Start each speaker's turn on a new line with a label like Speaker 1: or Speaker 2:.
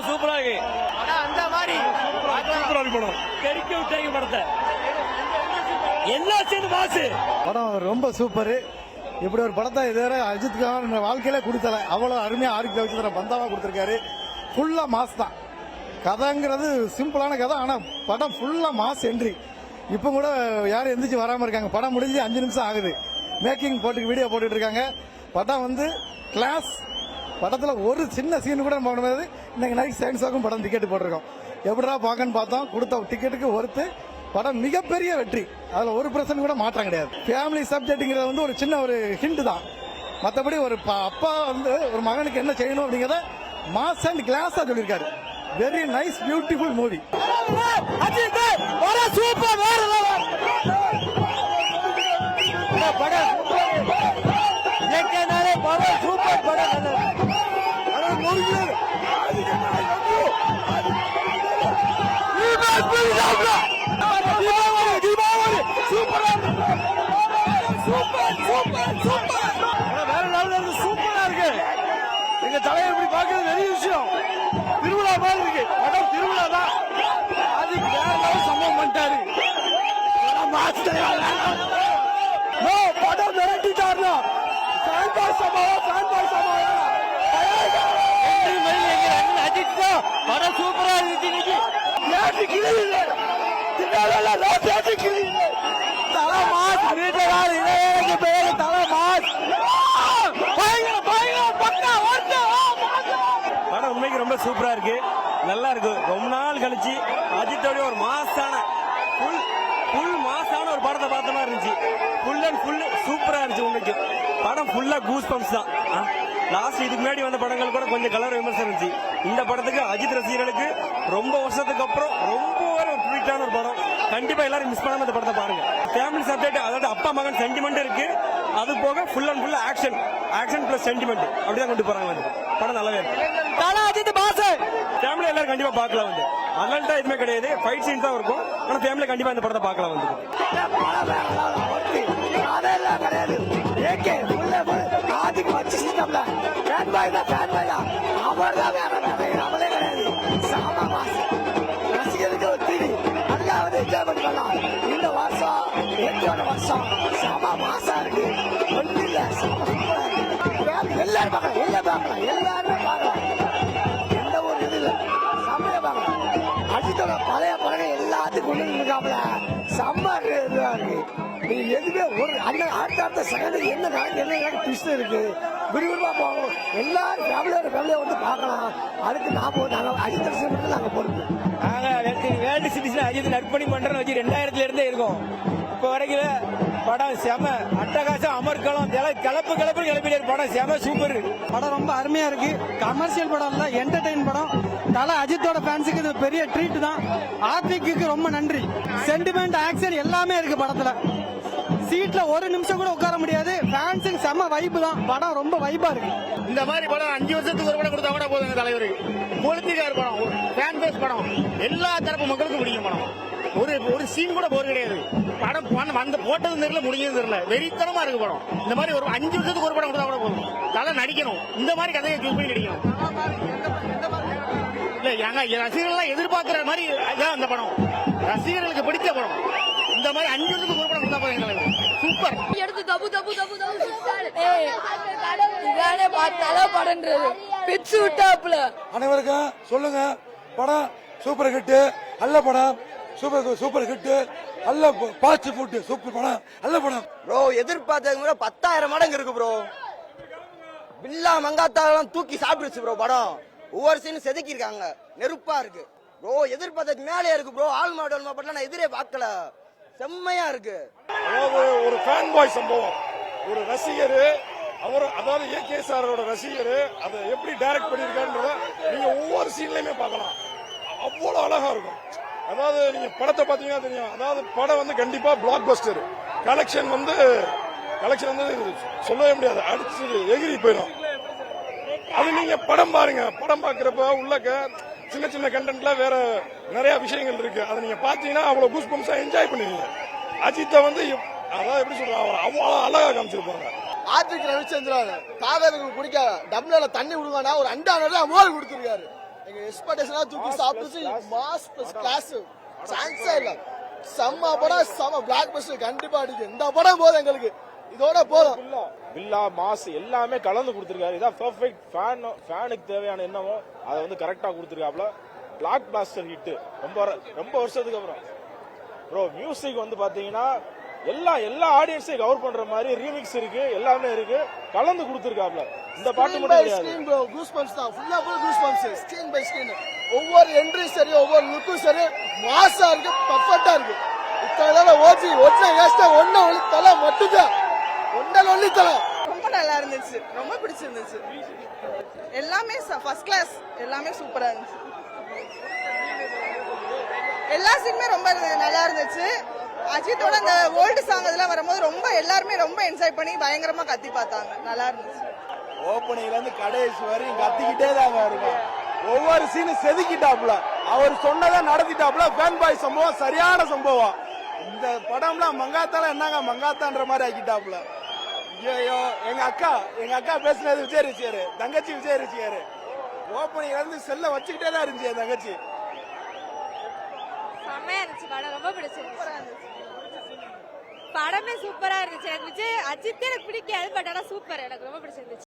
Speaker 1: ரொம்ப சூப்பரா இருக்கு.
Speaker 2: அந்த மாதிரி
Speaker 1: சூப்பரா இருக்கு. படம் தெரிக்க விட்டாங்க படத்தை என்ன சேர்ந்து மாசு
Speaker 3: படம் ரொம்ப சூப்பர். இப்படி ஒரு படத்தை இதுவரை அஜித்கார் வாழ்க்கையில கொடுத்தல. அவ்வளவு அருமையா ஆரோக்கிய வச்சு பந்தாவா கொடுத்திருக்காரு. ஃபுல்லா மாஸ் தான். கதைங்கிறது சிம்பிளான கதை ஆனா படம் ஃபுல்லா மாஸ் என்ட்ரி இப்போ கூட யாரும் எந்திரிச்சு வராம இருக்காங்க? படம் முடிஞ்சு அஞ்சு நிமிஷம் ஆகுது. மேக்கிங் போட்டு வீடியோ போட்டுட்டு இருக்காங்க. படம் வந்து கிளாஸ் படத்துல ஒரு சின்ன சீன் கூட போக முடியாது இன்னைக்கு நைட் சயின்ஸ் படம் டிக்கெட் போட்டிருக்கோம் எப்படா பார்க்கன்னு பார்த்தோம் கொடுத்த டிக்கெட்டுக்கு ஒருத்து படம் மிகப்பெரிய வெற்றி அதுல ஒரு பிரச்சனை கூட மாற்றம் கிடையாது ஃபேமிலி சப்ஜெக்ட்ங்கிறது வந்து ஒரு சின்ன ஒரு ஹிண்ட் தான் மற்றபடி ஒரு அப்பா வந்து ஒரு மகனுக்கு என்ன செய்யணும் அப்படிங்கிறத மாஸ் அண்ட் கிளாஸா சொல்லியிருக்காரு very nice beautiful movie
Speaker 1: super தலைவர் இப்படி பாக்குறது பெரிய விஷயம் திருவிழா மாதிரி இருக்கு படம் திருவிழா தான் அதுக்கு வேற லெவல் சம்பவம் பண்ணிட்டாரு மாஸ்டர் நோ படம் மிரட்டிட்டாருனா சம்பவம் அஜித் தான் படம் சூப்பரா இருக்கு இன்னைக்கு பயங்கர பயங்கர பக்கா படம் உண்மைக்கு ரொம்ப சூப்பரா இருக்கு. நல்லா இருக்கு. ரொம்ப நாள் கழிச்சு அஜித்தோட ஒரு மாசான ஃபுல் ஃபுல் மாசான ஒரு படத்தை பார்த்த மாதிரி இருந்துச்சு. ஃபுல் அண்ட் ஃபுல் சூப்பரா இருந்துச்சு உண்மைக்கு. படம் ஃபுல்லா கூஸ் பம்ப்ஸ் தான். லாஸ்ட் இதுக்கு முன்னாடி வந்த படங்கள் கூட கொஞ்சம் கலர் விமர்சனம் இருந்துச்சு. இந்த படத்துக்கு அஜித் ரசிகர்களுக்கு ரொம்ப வருஷத்துக்கு அப்புறம் ரொம்ப ஒரு ட்வீட்டான ஒரு படம். கண்டிப்பா எல்லாரும் மிஸ் பண்ணாம இந்த படத்தை பாருங்க. ஃபேமிலி சப்ஜெக்ட் அதாவது அப்பா மகன் சென்டிமெண்ட் இருக்கு. அது போக full and full action action plus sentiment அப்படிதான் கொண்டு போறாங்க வந்து. படம் நல்லாவே இருக்கு. தலா அஜித் பாஸ்! ஃபேமிலி எல்லாரும் கண்டிப்பா பார்க்கலாம் வந்து. அடல்ட்டா எதுவுமே கிடையாது. ஃபைட் சீன் தான் இருக்கும். ஆனா ஃபேமிலி கண்டிப்பா இந்த படத்தை பார்க்கலாம் வந்து.
Speaker 2: அதெல்லாம் கிடையாது ஏகே உள்ள ஆதிக்கு வச்சு சிஸ்டம்ல ஃபேன் பாய் தான் ஃபேன் பாய் தான். அவர் தான் சாமா மாசம் இருக்கு ஒன்றும் இல்லை செம சூப்பரா இருக்கு எல்லாரும் பார்க்கலாம் எல்லாம் பார்க்கலாம் எல்லாருமே பார்க்கலாம் எந்த ஒரு இது இல்லை செம்மையா பார்க்கலாம் அஜித்தோட பழைய படம் எல்லாத்துக்கும் கொண்டு இருக்காமல செம்ம இதுவா இருக்கு நீங்க எதுவுமே ஒரு அந்த அடுத்த அடுத்த செகண்ட் என்ன நடக்கு என்ன ட்விஸ்ட் இருக்கு விறுவிறுப்பா போகும் எல்லாரும் ஃபேமிலியோட ஃபேமிலியை வந்து பார்க்கலாம் அதுக்கு நான் போ நாங்கள் அஜித் ரசிகர்கள் நாங்கள் பொறுப்பு
Speaker 4: நாங்கள் வேர்ல்டு சிட்டிசன் அஜித் நற்பணி மன்றம் வச்சு ரெண்டாயிரத்துலேருந்தே இருக்கோம். இப்ப வரைக்கும் படம் செம. அட்டகாசம் அமர்க்களம் கிள- கிளப்பு கிளப்பு கிளப்பிட்டு படம் செம சூப்பர்
Speaker 5: படம் ரொம்ப அருமையா இருக்கு. கமர்ஷியல் படம் இல்ல என்டர்டைன் படம். தல அஜித்தோட ஃபேன்ஸுக்கு இது பெரிய ட்ரீட் தான். ஆர்த்திக்கு ரொம்ப நன்றி. சென்டிமெண்ட் ஆக்ஷன் எல்லாமே இருக்கு படத்துல. சீட்ல ஒரு நிமிஷம் கூட உட்கார முடியாது. ஃபேன்ஸுக்கு செம வைப்பு தான். படம் ரொம்ப வைப்பா இருக்கு.
Speaker 6: இந்த மாதிரி படம் அஞ்சு வருஷத்துக்கு ஒரு படம் கொடுத்தா கூட போதுங்க தலைவர். பொலிட்டிக்கார் படம் ஃபேன் பேஸ் படம். எல்லா தரப்பு மக்களுக்கும் பிடிக்கும் படம். ஒரு ஒரு சீன் கூட போர் கிடையாது. படம் பண்ண- வந்து போட்டதும் தெரியல முடிஞ்சதும் தெரியல. வெறித்தனமா இருக்கு படம். இந்த மாதிரி ஒரு அஞ்சு வருஷத்துக்கு ஒரு படம் கொடுத்தா கூட போதும். தலை நடிக்கணும். இந்த மாதிரி கதையை சூஸ் பண்ணி நடிக்கணும். இல்ல எங்க ரசிகர்கள் எதிர்பார்க்கிற மாதிரி அதான் அந்த படம். ரசிகர்களுக்கு பிடிச்ச படம். இந்த மாதிரி அஞ்சு வருஷத்துக்கு ஒரு படம் கொடுத்தா போதுங்க தலைவர் சூப்பர்
Speaker 7: எடுத்து தப்பு தப்பு தப்பு தப்பு. இதானே படன்றது பிச்சு விட்டாப்புல.
Speaker 8: அனைவருக்கும் சொல்லுங்க. படம் சூப்பர் ஹிட் நல்ல படம். சூப்பர் சூப்பர் ஹிட் நல்ல பாச்சு ஃபுட் சூப்பர் படம். நல்ல படம்.
Speaker 2: ப்ரோ எதிர்பார்த்தது கூட பத்தாயிரம் மடங்கு இருக்கு ப்ரோ பில்லா மங்காத்தாலாம் தூக்கி சாப்பிடுச்சு ப்ரோ படம். ஒவ்வொரு சீனும் செதுக்கி இருக்காங்க நெருப்பா இருக்கு. ப்ரோ எதிர்பார்த்தது மேலே இருக்கு ப்ரோ ஆல் மாடல் பட்லாம் நான் எதிரே பார்க்கல. செம்மையா இருக்கு.
Speaker 9: அதாவது ஒரு ஃபேன் பாய் சம்பவம். ஒரு ரசிகர் அவர் அதாவது ஏகே சாரோட ரசிகர் அதை எப்படி டைரக்ட் பண்ணியிருக்காருன்றத நீங்க ஒவ்வொரு சீன்லயுமே பார்க்கலாம். அவ்வளவு அழகா இருக்கும். அதாவது நீங்க படத்தை பாத்தீங்கன்னா தெரியும். அதாவது படம் வந்து கண்டிப்பா பிளாக் பஸ்டர் கலெக்ஷன் வந்து கலெக்ஷன் வந்து சொல்லவே முடியாது. அடிச்சு எகிரி போயிடும். அது நீங்க படம் பாருங்க. படம் பாக்குறப்ப உள்ளக்க சின்ன சின்ன கண்டென்ட்ல வேற நிறைய விஷயங்கள் இருக்கு. அதை நீங்க பாத்தீங்கன்னா அவ்வளவு கூஸ் பம்ஸா என்ஜாய் பண்ணுவீங்க. அஜித்தை வந்து அதாவது எப்படி சொல்றாங்க அவர் அவ்வளவு அழகா காமிச்சிருப்பாங்க
Speaker 2: ஆற்றுக்கு ரவிச்சந்திரன் காவேரிக்கு குடிக்க டம்ளர்ல தண்ணி விடுவானா ஒரு அண்டா நிறைய மோர் கொடுத்துருக்காரு.
Speaker 10: எங்க எக்ஸ்பெக்டேஷன் தூக்கி சாப்பிட்டுச்சு. மாஸ் பிளஸ் கிளாஸ் சான்ஸே இல்ல. செம்ம படம் செம்ம பிளாக் பஸ்டர் கண்டிப்பா அடிக்கும். இந்த படம் போதும் எங்களுக்கு. இதோட போதும்.
Speaker 11: வில்லா மாஸ் எல்லாமே கலந்து கொடுத்துருக்காரு. இதான் பெர்ஃபெக்ட் ஃபேன் ஃபேனுக்கு தேவையான என்னமோ அதை வந்து கரெக்டா கொடுத்துருக்காப்ல பிளாக் பிளாஸ்டர் ஹிட் ரொம்ப ரொம்ப வருஷத்துக்கு அப்புறம். ப்ரோ மியூசிக் வந்து பாத்தீங்கன்னா எல்லா எல்லா ஆடியன்ஸையும் கவர் பண்ற மாதிரி ரீமிக்ஸ் இருக்கு எல்லாமே இருக்கு. கலந்து கொடுத்துருக்காப்ல. இந்த பாட்டு மட்டும்
Speaker 10: ஸ்கிரீன் ப்ரோ கூஸ் பம்ப்ஸ் தான். ஃபுல்லா full goose bumps screen by screen ஒவ்வொரு என்ட்ரி சரி ஒவ்வொரு லுக்கும் சரி மாசா இருக்கு பர்ஃபெக்டா இருக்கு. இத்தனை ஓஜி ஒன்ன ஏஸ்டா ஒன்ன ஒளி தலை மட்டும்தான். ஒன்னல் ஒளி தலை.
Speaker 12: ரொம்ப நல்லா இருந்துச்சு. ரொம்ப பிடிச்சிருந்துச்சு. எல்லாமே ஃபர்ஸ்ட் கிளாஸ் எல்லாமே சூப்பரா இருந்துச்சு. எல்லா சீனுமே ரொம்ப நல்லா இருந்துச்சு. அஜித்தோட அந்த ஓல்டு சாங் இதெல்லாம் வரும்போது ரொம்ப எல்லாருமே ரொம்ப என்ஜாய் பண்ணி பயங்கரமா கத்தி பார்த்தாங்க. நல்லா இருந்துச்சு.
Speaker 13: ஓப்பனிங்ல இருந்து கடைசி வரையும் கத்திக்கிட்டே தாங்க இருக்கும் ஒவ்வொரு சீனும் செதுக்கிட்டாப்புல. அவர் சொன்னதை நடத்திட்டாப்புல. ஃபேன் பாய் சம்பவம் சரியான சம்பவம். இந்த படம்லாம் மங்காத்தால என்னங்க மங்காத்தான்ற மாதிரி ஆக்கிட்டாப்புல. ஐயோ எங்க அக்கா எங்க அக்கா பேசுனது விஜய் ரிச்சியாரு தங்கச்சி விஜய் ரிச்சியாரு ஓப்பனிங்ல இருந்து செல்ல வச்சுக்கிட்டே தான் இருந்துச்சு என் தங்கச்சி.
Speaker 14: செம்மையா இருந்துச்சு படம். ரொம்ப பிடிச்சிருந்துச்சு. படமே சூப்பரா இருந்துச்சு. எனக்கு விஜய் அஜித்தே எனக்கு பிடிக்காது பட் ஆனா சூப்பர். எனக்கு ரொம்ப பிடிச்சிருந்துச்சு.